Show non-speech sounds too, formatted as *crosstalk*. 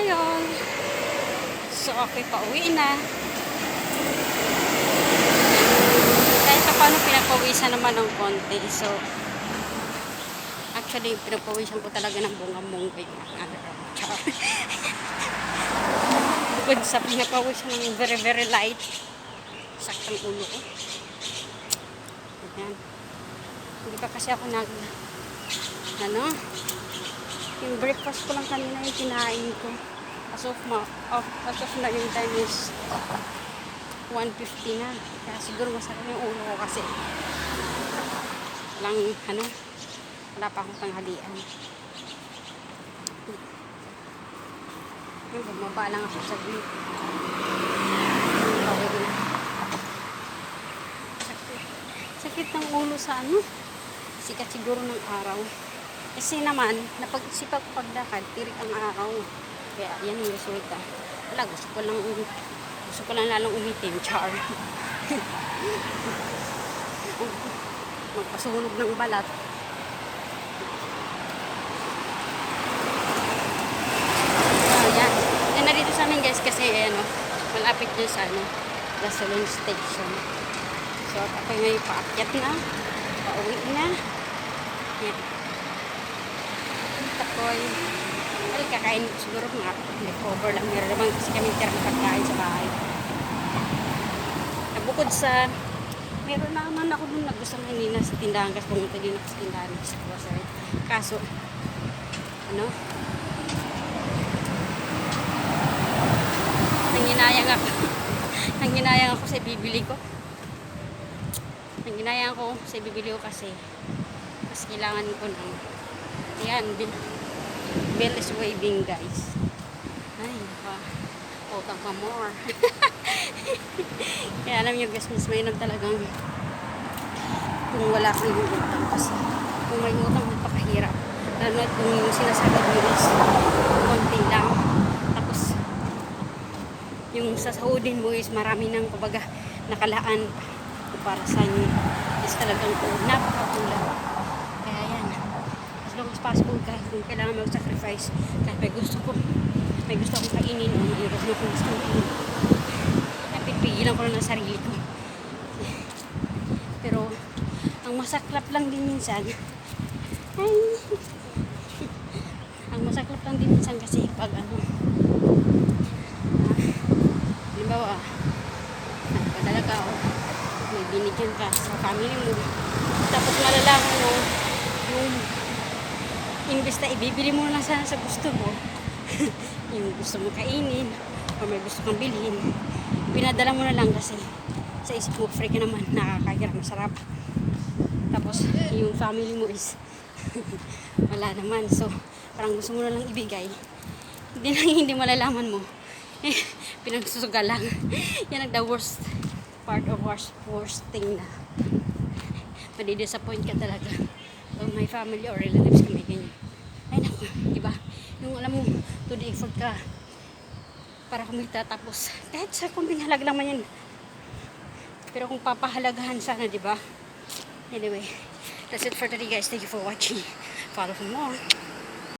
ngayon. So, okay, pauwi na. Kahit pa paano pinapawisan naman ng konti. So, actually, pinapawisan ko talaga ng bunga-mungga yung. Char. Bukod sa pinapawisan ng very, very light. Saktang ulo ko. Ayan. Hindi pa kasi ako nag... Ano? Yung breakfast ko lang kanina yung kinain ko. As of, ma of, as of na yung time is 1.50 na. Kaya siguro masakit yung ulo ko kasi walang ano, wala pa akong tanghalian. Yung bumaba lang ako sa na. Sakit. Sakit ng ulo sa ano. Sikat siguro ng araw. Kasi naman, napag-isipan ko pagdakad, tirik ang araw. Kaya yan yung resulta. Wala, gusto ko lang, gusto ko lang lalong umitim, char. *laughs* Magpasunog ng balat. Ah, yan. Dito sa amin guys kasi ano, malapit dyan sa ano, gasoline station. So, ako ngayon paakyat na, pauwi na. Yan. Takoy. Ay, kakain ko siguro mga leftover lang. Meron naman kasi kami tirang pagkain sa bahay. Bukod sa, meron naman ako nung nagusto na nina sa tindahan kasi pumunta din ako sa tindahan sa grocery. Kaso, ano, nanginayang ako. *laughs* nanginayang ako sa bibili ko. Nanginayang ako sa bibili ko kasi mas kailangan ko ng yan, bill, bill is waving guys. Ay, pa. Utang pa more. *laughs* Kaya alam nyo guys, mas mainam talagang kung wala kang utang kasi kung may utang, magpakahirap. Lalo na kung yung sinasabi mo is konti lang. Tapos, yung sasahudin mo is marami nang kumbaga nakalaan para sa inyo is talagang napakakulang. Yan, as possible kahit kung kailangan mag-sacrifice, kahit may gusto ko, may gusto akong kainin o mayroon akong gusto kong kainin. Napipigilan ko lang ng sarili ko. Pero, ang masaklap lang din minsan, ay, ang masaklap lang din minsan kasi pag ano, ah, halimbawa, nagpadala ka o may binigyan ka sa family mo, tapos malalaman mo, yung imbes na ibibili mo lang sana sa gusto mo, *laughs* yung gusto mo kainin, o may gusto kang bilhin, pinadala mo na lang kasi sa isip mo, free ka naman, nakakakira, masarap. Tapos, yung family mo is *laughs* wala naman. So, parang gusto mo na lang ibigay. Hindi na *laughs* hindi malalaman mo. Eh, pinagsusuga lang. Yan ang the worst part of worst, worst thing na madidisappoint ka talaga. So, my family or relatives kami ganyan. Ay, naku, di ba? Yung alam mo, to the effort ka para kumita tapos kahit sa kunting halag lang man yan. Pero kung papahalagahan sana, di ba? Anyway, that's it for today guys. Thank you for watching. Follow for more.